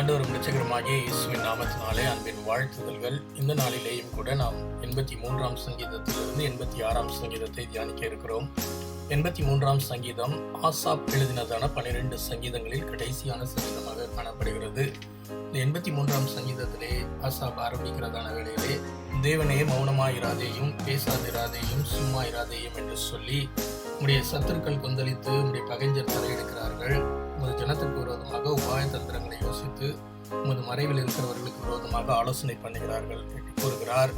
ஆண்டவரும் ரட்சகருமாகிய இயேசுவின் நாமத்தினாலே அன்பின் வாழ்த்துதல்கள். இந்த நாளிலேயும் கூட நாம் எண்பத்தி மூன்றாம் சங்கீதத்திலிருந்து எண்பத்தி ஆறாம் சங்கீதத்தை தியானிக்க இருக்கிறோம். எண்பத்தி மூன்றாம் சங்கீதம் ஆசாப் எழுதினதான பன்னிரெண்டு சங்கீதங்களில் கடைசியான சங்கீதமாக காணப்படுகிறது. இந்த எண்பத்தி மூன்றாம் சங்கீதத்திலே ஆசாப் ஆரம்பிக்கிறதான வேளையிலே தேவனே மௌனமாயிராதேயும் பேசாதிராதேயும் சும்மா இராதேயும் என்று சொல்லி உடைய சத்துருக்கள் கொந்தளித்து உடைய பகைஞர் தலையெடுக்கிறார்கள். உமது ஜனத்திற்கு விரோதமாக உபாய தந்திரங்களை யோசித்து உமது மறைவில் இருக்கிறவர்களுக்கு விரோதமாக ஆலோசனை பண்ணுகிறார்கள் என்று கூறுகிறார்.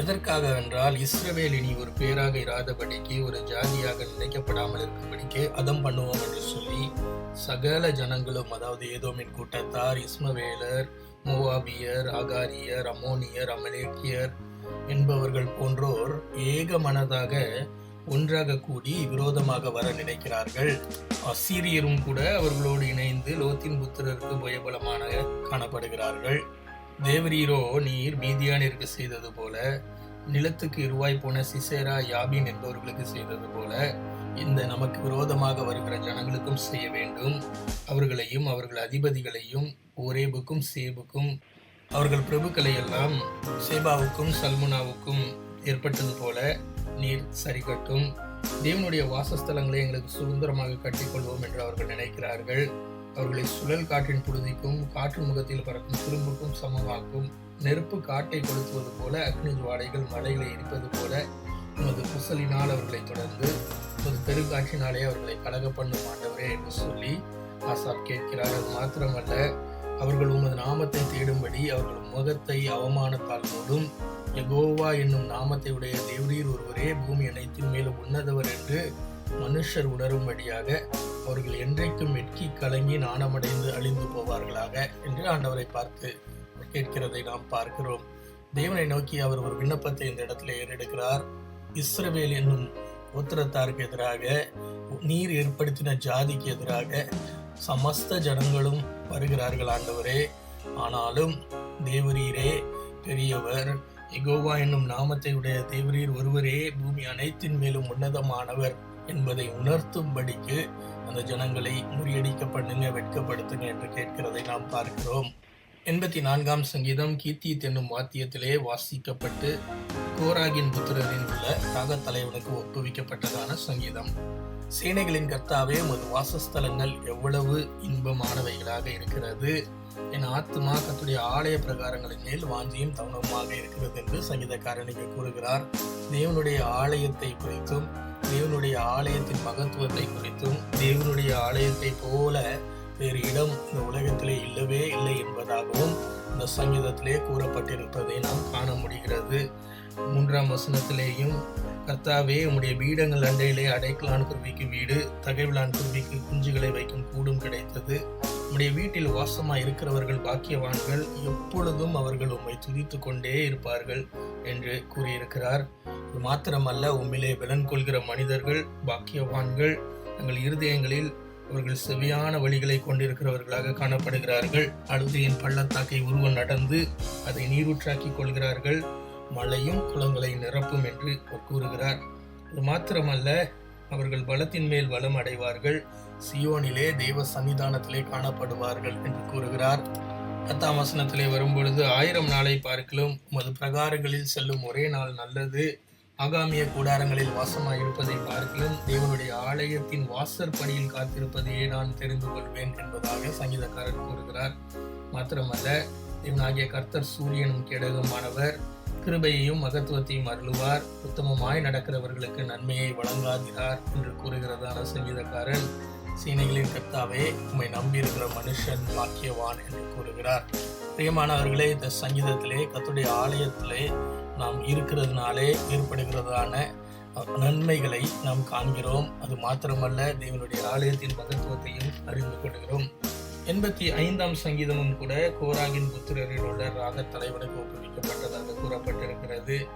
எதற்காக என்றால் இஸ்ரவேல் இனி ஒரு பேராக இராதபடிக்கு ஒரு ஜாதியாக நினைக்கப்படாமல் இருக்கும்படிக்கு அதம் பண்ணுவோம் என்று சொல்லி சகல ஜனங்களும் அதாவது ஏதோமின் கூட்டத்தார் இஸ்மவேலர் மோவாபியர் அகாரியர் அமோனியர் அமலேக்கியர் என்பவர்கள் போன்றோர் ஏக மனதாக ஒன்றாக கூடி விரோதமாக வர நினைக்கிறார்கள். அசீரியரும் கூட அவர்களோடு இணைந்து லோத்தின் புத்திரருக்கு பயபலமான காணப்படுகிறார்கள். தேவரீரோ நீர் மீதியானிற்கு செய்தது போல நிலத்துக்கு இருவாய் போன சிசேரா யாபின் என்பவர்களுக்கு செய்தது போல இந்த நமக்கு விரோதமாக வருகிற ஜனங்களுக்கும் செய்ய வேண்டும். அவர்களையும் அவர்கள் அதிபதிகளையும் ஓரேபுக்கும் சேபுக்கும் அவர்கள் பிரபுக்களை எல்லாம் சேபாவுக்கும் சல்முனாவுக்கும் ஏற்பட்டது போல நீர் சரிகட்டும் தேவனுடைய வாசஸ்தலங்களை எங்களுக்கு சுதந்திரமாக கட்டிக்கொள்வோம் என்று அவர்கள் நினைக்கிறார்கள். அவர்களை சுழல் காற்றின் புழுதிக்கும் காற்று முகத்தில் பறக்கும் துரும்புக்கும் சமமாக்கும் நெருப்பு காட்டை கொளுத்துவது போல அக்னி ஜுவாடைகள் மலைகளை எரிப்பது போல உமது குசலினால் அவர்களை தொடர்ந்து உமது பெருங்காற்றினாலே அவர்களை கலக பண்ணும் ஆண்டவரே என்று சொல்லி ஆசாப் கேட்கிறார். அது மாத்திரமல்ல அவர்கள் உமது நாமத்தை தேடும்படி அவர்கள் முகத்தை அவமானத்தால் மூடும். யகோவா என்னும் நாமத்தை உடைய தேவரீர் ஒருவரே பூமி அனைத்தும் மேலும் உன்னதவர் என்று மனுஷர் உணரும்படியாக அவர்கள் என்றைக்கும் வெட்கி கலங்கி நாணமடைந்து அழிந்து போவார்களாக என்று ஆண்டவரை பார்த்து கேட்கிறதை நாம் பார்க்கிறோம். தேவனை நோக்கி அவர் ஒரு விண்ணப்பத்தை இந்த இடத்துல ஏறெடுக்கிறார். இஸ்ரவேல் என்னும் உத்தரத்தாருக்கு எதிராக நீர் ஏற்படுத்தின ஜாதிக்கு எதிராக சமஸ்த ஜனங்களும் வருகிறார்கள் ஆண்டவரே. ஆனாலும் தேவரீரே பெரியவர் எகோவா என்னும் நாமத்தை உடைய தேவரீர் ஒருவரே பூமி அனைத்தின் மேலும் உன்னதமானவர் என்பதை உணர்த்தும்படிக்கு அந்த ஜனங்களை முறியடிக்க பண்ணுங்க வெட்கப்படுத்துங்க என்று கேட்கிறதை நாம் பார்க்கிறோம். எண்பத்தி நான்காம் சங்கீதம் கீர்த்தி என்னும் வாத்தியத்திலே வாசிக்கப்பட்டு கோராகின் புத்திரரின் உள்ள தாகத்தலைவனுக்கு ஒப்புவிக்கப்பட்டதான சங்கீதம். சேனைகளின் கர்த்தாவே உமது வாசஸ்தலங்கள் எவ்வளவு இன்பமானவைகளாக இருக்கிறது. என் ஆத்மா கத்துடைய ஆலய பிரகாரங்களின் மேல் வாஞ்சியும் தவணமாக இருக்கிறது என்று சங்கீதக்காரனுக்கு கூறுகிறார். தேவனுடைய ஆலயத்தை குறித்தும் தேவனுடைய ஆலயத்தின் மகத்துவத்தை குறித்தும் தேவனுடைய ஆலயத்தை போல வேறு இடம் இந்த உலகத்திலே இல்லவே இல்லை என்பதாகவும் இந்த சங்கீதத்திலே கூறப்பட்டிருப்பதை நாம் காண முடிகிறது. மூன்றாம் வசனத்திலேயும் கர்த்தாவே உம்முடைய பீடங்கள் அண்டையிலே அடைக்கலான் குருவிக்கு வீடு தகைவிலான் குருவிக்கு குஞ்சுகளை வைக்கும் கூடும் கிடைத்தது. உம்முடைய வீட்டில் வாசமாக இருக்கிறவர்கள் பாக்கியவான்கள் எப்பொழுதும் அவர்கள் உம்மை துதித்து கொண்டே இருப்பார்கள் என்று கூறியிருக்கிறார். இது மாத்திரமல்ல உம்மிலே பலன் கொள்கிற மனிதர்கள் பாக்கியவான்கள் தங்கள் இருதயங்களில் அவர்கள் செவியான வழிகளை கொண்டிருக்கிறவர்களாக காணப்படுகிறார்கள். அழுதையின் பள்ளத்தாக்கை உருவம் நடந்து அதை நீரூற்றாக்கி கொள்கிறார்கள். மழையும் குளங்களை நிரப்பும் என்று கூறுகிறார். இது மாத்திரமல்ல அவர்கள் பலத்தின் மேல் பலம் அடைவார்கள். சியோனிலே தெய்வ சன்னிதானத்திலே காணப்படுவார்கள் என்று கூறுகிறார். பத்தாம் வசனத்திலே வரும்பொழுது ஆயிரம் நாளை பார்க்கலும் உமது பிரகாரங்களில் செல்லும் ஒரே நாள் நல்லது. ஆகாமிய கூடாரங்களில் வாசமாக இருப்பதை பார்க்கலும் தேவனுடைய ஆலயத்தின் வாசற் பணியில் காத்திருப்பதையே நான் தெரிந்து கொள்வேன் என்பதாக சங்கீதக்காரர் கூறுகிறார். மாத்திரமல்ல இவனாகிய கர்த்தர் சூரியனும் கேடகமானவர். கிருபையையும் மகத்துவத்தையும் அருளுவார். உத்தமமாய் நடக்கிறவர்களுக்கு நன்மையை வழங்காதிரார் என்று கூறுகிறதான சங்கீதக்காரன். சீனைகளின் கர்த்தாவே உம்மை நம்பியிருக்கிற மனுஷன் பாக்கியவான் என்று கூறுகிறார். பிரியமானவர்களே இந்த சங்கீதத்திலே கத்துடைய ஆலயத்திலே நாம் இருக்கிறதுனாலே ஏற்படுகிறதான நன்மைகளை நாம் காண்கிறோம். அது மாத்திரமல்ல தேவனுடைய ஆலயத்தின் மகத்துவத்தையும் அறிந்து கொள்கிறோம். எண்பத்தி ஐந்தாம் சங்கீதமும் கூட கோராகின் புத்திரரில் உள்ள ராக தலைவனுக்கு ஒப்புவிக்கப்பட்டதாக கூறப்பட்டிருக்கிறது.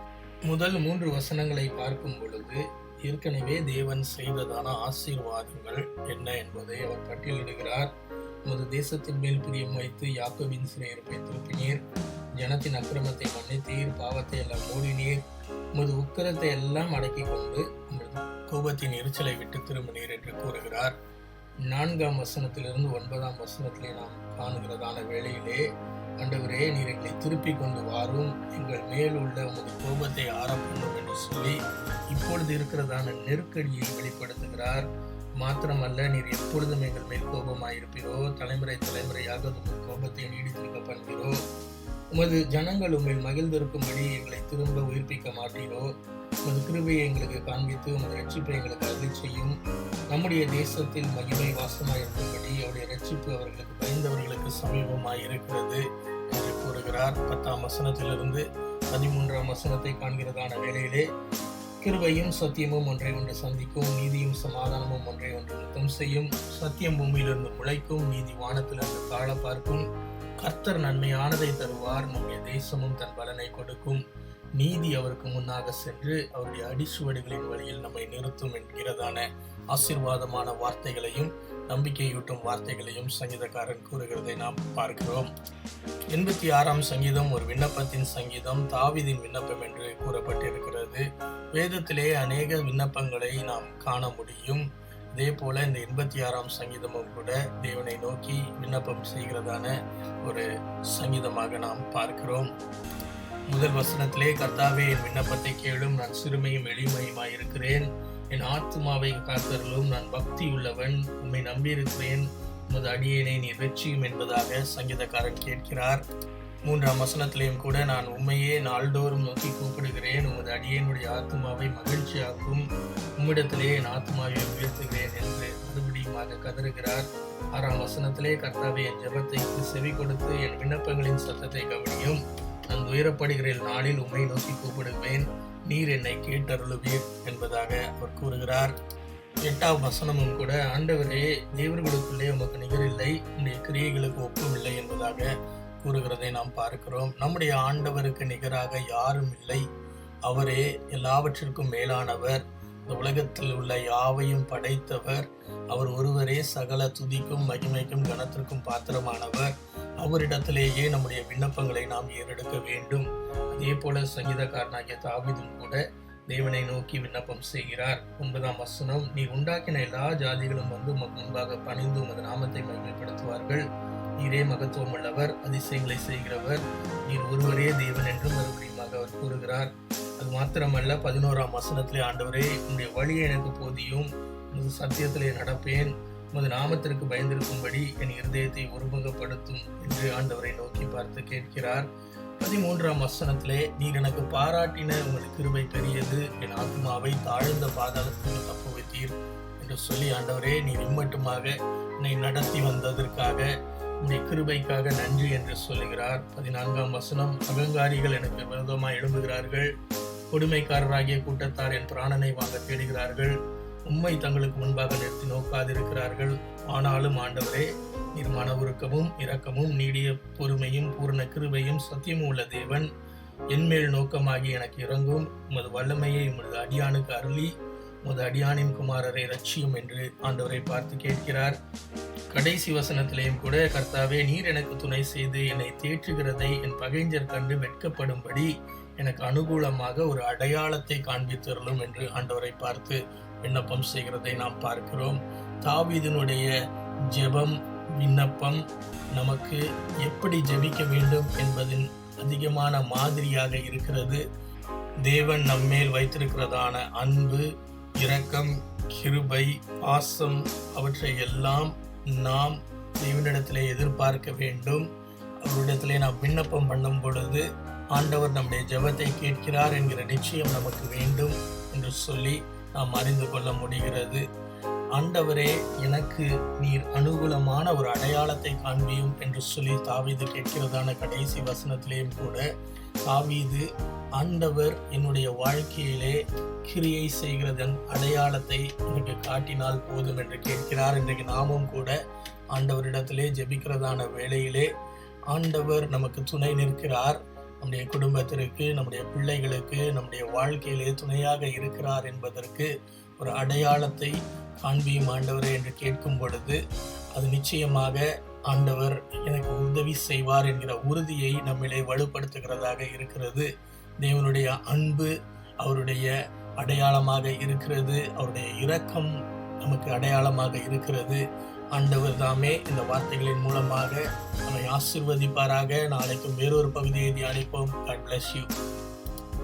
முதல் மூன்று வசனங்களை பார்க்கும் பொழுது ஏற்கனவே தேவன் செய்ததான ஆசீர்வாதங்கள் என்ன என்பதை அவர் பட்டியலிடுகிறார். உமது தேசத்தின் மேல் பிரியம் வைத்து யாக்கோவின் சிறையிருப்பை திருப்பினீர். ஜனத்தின் அக்கிரமத்தை மன்னித்தீர் பாவத்தை எல்லாம் மூடினீர். உமது உக்கரத்தை எல்லாம் அடக்கி கொண்டு உமது கோபத்தின் எரிச்சலை விட்டு திரும்பினீர் என்று கூறுகிறார். நான்காம் வசனத்திலிருந்து ஒன்பதாம் வசனத்திலே நாம் காணுகிறதான வேளையிலே ஆண்டவரே நீர் எங்களை திருப்பி கொண்டு வாரும். எங்கள் மேல் உள்ள உமது கோபத்தை ஆரம்பணும் என்று சொல்லி இப்பொழுது இருக்கிறதான நெருக்கடியை வெளிப்படுத்துகிறார். மாத்திரமல்ல நீர் எப்பொழுதும் எங்கள் மேல் கோபமாயிருப்பீரோ தலைமுறை தலைமுறையாக உமது கோபத்தை நீடித்திருக்க பண்ணுகிறோ உமது ஜனங்கள் உண்மையில் மகிழ்ந்திருக்கும்படி எங்களை திரும்ப உயிர்ப்பிக்க மாட்டீரோ. உமது கிருபையை எங்களுக்கு காண்பித்து உமது ரட்சிப்பை எங்களுக்கு அருளி செய்யும் நம்முடைய தேசத்தில் மகிமை வாசமாய் இருக்கும்படி அவருடைய ரட்சிப்பு அவர்களுக்கு பயந்தவர்களுக்கு சமீபமாக இருக்கிறது என்று கூறுகிறார். பத்தாம் வசனத்திலிருந்து பதிமூன்றாம் வசனத்தை காண்கிறதான வேளையிலே கிருபையும் சத்தியமும் ஒன்றை ஒன்று சந்திக்கும் நீதியும் சமாதானமும் ஒன்றை ஒன்று யுத்தம் செய்யும். சத்தியம் பூமியிலிருந்து முளைக்கும் நீதி வானத்திலிருந்து தாழ பார்க்கும். கர்த்தர் நன்மையானதை தருவார் நம்முடைய தேசமும் தன் பலனை கொடுக்கும். நீதி அவருக்கு முன்னாக சென்று அவருடைய அடிச்சுவடுகளின் வழியில் நம்மை நிறுத்தும் என்கிறதான ஆசீர்வாதமான வார்த்தைகளையும் நம்பிக்கையூட்டும் வார்த்தைகளையும் சங்கீதக்காரன் கூறுகிறதை நாம் பார்க்கிறோம். எண்பத்தி ஆறாம் சங்கீதம் ஒரு விண்ணப்பத்தின் சங்கீதம் தாவிதின் விண்ணப்பம் என்று கூறப்பட்டிருக்கிறது. வேதத்திலே அநேக விண்ணப்பங்களை நாம் காண முடியும். அதே போல இந்த எண்பத்தி ஆறாம் சங்கீதமும் கூட தேவனை நோக்கி விண்ணப்பம் செய்கிறதான ஒரு சங்கீதமாக நாம் பார்க்கிறோம். முதல் வசனத்திலே கர்த்தாவே என் விண்ணப்பத்தை கேளும். நான் சிறுமையும் எளிமையுமாய் இருக்கிறேன் என் ஆத்மாவை காத்தருளும். நான் பக்தி உள்ளவன் உம்மை நம்பியிருக்கிறேன். உமது அடியேனை நீ வெற்றியும் என்பதாக சங்கீதக்காரன் கேட்கிறார். மூன்றாம் வசனத்திலேயும் கூட நான் உண்மையே நாள்தோறும் நோக்கி கூப்பிடுகிறேன். உமது அடியேனுடைய ஆத்மாவை மகிழ்ச்சியாக்கும். உம்மிடத்திலே என் ஆத்மாவை உயர்த்துகிறேன் என்று மறுபடியுமாக கதறுகிறார். ஆறாம் வசனத்திலே கர்த்தாவே என் ஜெபத்தை செவி கொடுத்து என் விண்ணப்பங்களின் சத்தத்தை கவனியும். நான் உயரப்படுகிற நாளில் உண்மை நோக்கி கூப்பிடுவேன். நீர் என்னை கேட்டருளுவீர் என்பதாக அவர் கூறுகிறார். எட்டாம் வசனமும் கூட ஆண்டவரே தேவர்களுக்குள்ளே உமக்கு நிகரில்லை. உடைய கிரியைகளுக்கு ஒப்பமில்லை என்பதாக கூறுகிறதை நாம் பார்க்கிறோம். நம்முடைய ஆண்டவருக்கு நிகராக யாரும் இல்லை. அவரே எல்லாவற்றிற்கும் மேலானவர். இந்த உலகத்தில் உள்ள யாவையும் படைத்தவர். அவர் ஒருவரே சகல துதிக்கும் மகிமைக்கும் கனத்திற்கும் பாத்திரமானவர். அவரிடத்திலேயே நம்முடைய விண்ணப்பங்களை நாம் ஏறெடுக்க வேண்டும். அதே போல சங்கீதக்காரனாகிய தாவிதும் கூட தேவனை நோக்கி விண்ணப்பம் செய்கிறார். ஒன்பதாம் வசனம் நீ உண்டாக்கின எல்லா ஜாதிகளும் வந்து உமக்கு முன்பாக பணிந்து உமது நாமத்தை மகிமைப்படுத்துவார்கள். நீரே மகத்துவம் உள்ளவர் அதிசயங்களை செய்கிறவர். நீர் ஒருவரே தேவன் என்று மறுபடியுமாக அவர் கூறுகிறார். அது மாத்திரமல்ல பதினோராம் வசனத்திலே ஆண்டவரே உன்னுடைய வழியை எனக்கு போதியும் உனது சத்தியத்திலே நடப்பேன். உமது நாமத்திற்கு பயந்திருக்கும்படி என் இருதயத்தை ஒருமுகப்படுத்தும் என்று ஆண்டவரை நோக்கி பார்த்து கேட்கிறார். பதிமூன்றாம் வசனத்திலே நீர் எனக்கு பாராட்டின உமது கிருபை பெரியது. என் ஆத்மாவை தாழ்ந்த பாதாளத்துக்கு தப்பு வைத்தீர் என்று சொல்லி ஆண்டவரே நீர் இம்மட்டுமாக என்னை நடத்தி வந்ததற்காக உன்னை கிருபைக்காக நன்றி என்று சொல்லுகிறார். பதினான்காம் வசனம் அகங்காரிகள் எனக்கு விரோதமாக எழும்புகிறார்கள். கொடுமைக்காரராகிய கூட்டத்தார் என் பிராணனை வாங்க தேடுகிறார்கள். உண்மை தங்களுக்கு முன்பாக நிறுத்தி நோக்காதிருக்கிறார்கள். ஆனாலும் ஆண்டவரே நீர் மனவுருக்கமும் இரக்கமும் நீடிய பொறுமையும் பூர்ண கிருபையும் சத்தியமும் உள்ள தேவன். என்மேல் நோக்கமாகி எனக்கு இறங்கும். உமது வல்லமையை உமது அடியானுக்கு அருளி உமது அடியானின் குமாரரை ரட்சியும் என்று ஆண்டவரை பார்த்து கேட்கிறார். கடைசி வசனத்திலேயும் கூட கர்த்தாவே நீர் எனக்கு துணை செய்து என்னை தேற்றுகிறதை என் பகைஞர் கண்டு வெட்கப்படும்படி எனக்கு அனுகூலமாக ஒரு அடையாளத்தை காண்பித்தருளும் என்று ஆண்டவரை பார்த்து விண்ணப்பம் செய்கிறதை நாம் பார்க்கிறோம். தாவீதனுடைய ஜெபம் விண்ணப்பம் நமக்கு எப்படி ஜெபிக்க வேண்டும் என்பதின் அதிகமான மாதிரியாக இருக்கிறது. தேவன் நம்மேல் வைத்திருக்கிறதான அன்பு இரக்கம் கிருபை பாசம் அவற்றை எல்லாம் நாம் தேவனிடத்திலே எதிர்பார்க்க வேண்டும். அவரிடத்திலே நாம் விண்ணப்பம் பண்ணும் பொழுது ஆண்டவர் நம்முடைய ஜெபத்தை கேட்கிறார் என்கிற நிச்சயம் நமக்கு வேண்டும் என்று சொல்லி நாம் அறிந்து கொள்ள முடிகிறது. ஆண்டவரே எனக்கு நீர் அனுகூலமான ஒரு அடையாளத்தை காண்பியும் என்று சொல்லி தாவீது கேட்கிறதான கடைசி வசனத்திலேயும் கூட தாவீது ஆண்டவர் என்னுடைய வாழ்க்கையிலே கிரியை செய்கிறதன் அடையாளத்தை எனக்கு காட்டினால் போதும் என்று கேட்கிறார். இன்றைக்கு நாமும் கூட ஆண்டவரிடத்திலே ஜெபிக்கிறதான வேளையிலே ஆண்டவர் நமக்கு துணை நிற்கிறார். நம்முடைய குடும்பத்திற்கு நம்முடைய பிள்ளைகளுக்கு நம்முடைய வாழ்க்கையிலே துணையாக இருக்கிறார் என்பதற்கு ஒரு அடையாளத்தை காண்பியும் ஆண்டவரே என்று கேட்கும் பொழுது அது நிச்சயமாக ஆண்டவர் எனக்கு உதவி செய்வார் என்கிற உறுதியை நம்மிலே வலுப்படுத்துகிறதாக இருக்கிறது. தேவனுடைய அன்பு அவருடைய அடையாளமாக இருக்கிறது. அவருடைய இரக்கம் நமக்கு அடையாளமாக இருக்கிறது. ஆண்டவர் தாமே இந்த வார்த்தைகளின் மூலமாக நம்மை ஆசிர்வதிப்பாராக. நாளைக்கும் வேறொரு பகுதியை தியானிப்போம். God bless you